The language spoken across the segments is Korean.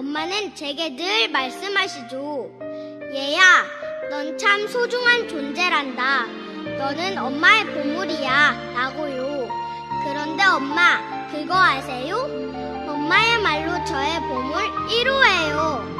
엄마는 제게 늘 말씀하시죠. 얘야, 넌 참 소중한 존재란다. 너는 엄마의 보물이야. 라고요. 그런데 엄마, 그거 아세요? 엄마야말로 저의 보물 1호예요.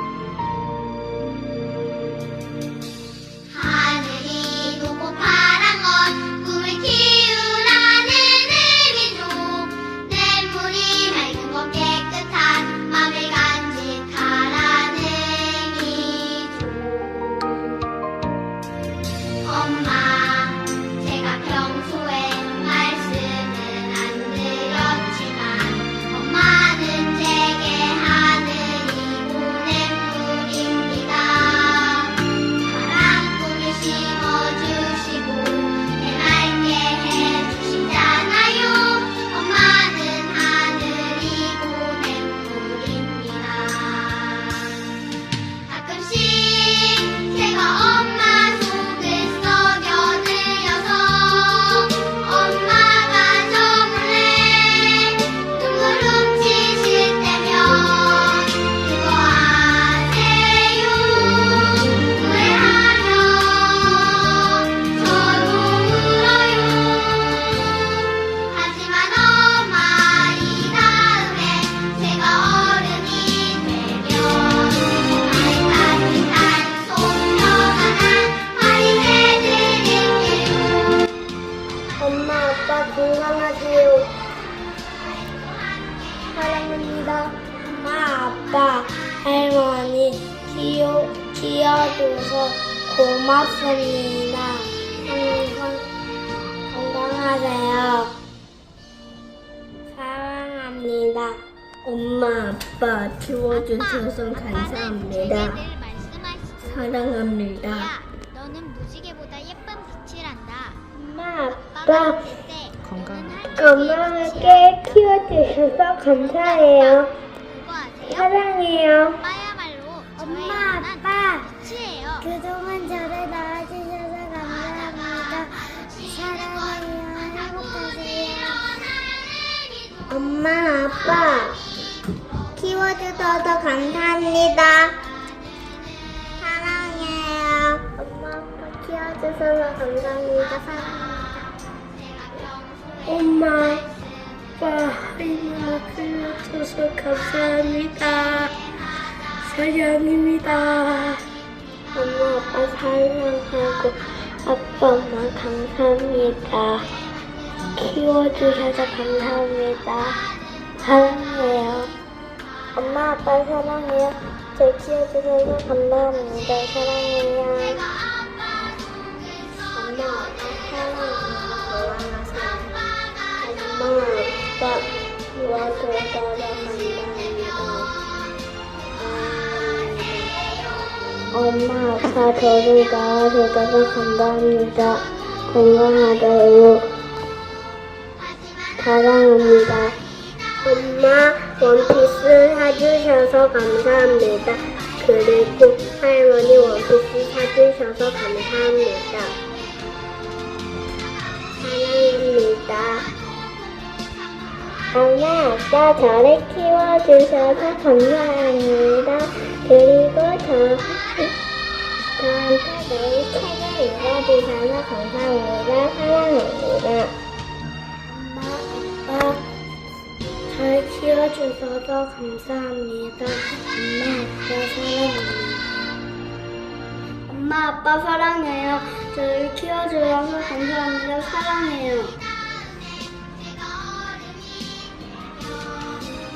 사랑합니다 엄마 아빠 할머니 키워, 키워줘서 고맙습니다 항상 건강하세요 사랑합니다. 엄마, 아빠 키워주셔서 감사합니다. 사랑합니다. 너는 무지개보다 예쁜 빛이란다. 엄마, 아빠 건강하게 건강하게 키워주셔서 감사해요. 사랑해요. 엄마야말로 엄마, 아빠. 빛이에요. 그동안 저를 낳아주셔서 감사합니다. 사랑해요. 행복하세요. 엄마, 아빠 키워주셔서 감사합니다. 사랑해요. 엄마, 아빠 키워주셔서 감사합니다. 사랑합니다. 엄마, 아빠 할머니 키워주셔서 감사합니다. 사랑입니다. 엄마, 아빠 사랑하고 아빠, 엄마 감사합니다. 키워주셔서 감사합니다. 사랑해요. 엄마, 아빠 사랑해요. 저 키워주셔서 감사합니다. 사랑해요. 엄마, 엄마, 아빠 저를 낳아주셔서 감사합니다. 건강하세요. 사랑합니다. 엄마, 원피스 사주셔서 감사합니다. 그리고 할머니 원피스 사주셔서 감사합니다. 사랑합니다. 엄마, 아빠 저를 키워주셔서 감사합니다. 그리고 저, 매일 책을 읽어주셔서 감사합니다. 사랑합니다. 엄마, 아빠 잘 키워주셔서 감사합니다. 엄마, 아빠 사랑합니다. 엄마, 아빠 사랑해요. 저를 키워주셔서 감사합니다. 사랑해요.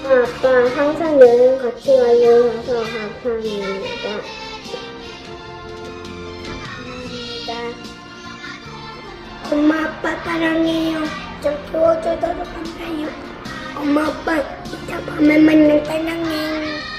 엄마, 아빠 항상 여행 같이 가주셔서. 감사합니다. 엄마, 아빠 사랑해요. 좀 키워주셔서 감사해요. 엄마, 아빠 이따 밤에 만나 사랑해요.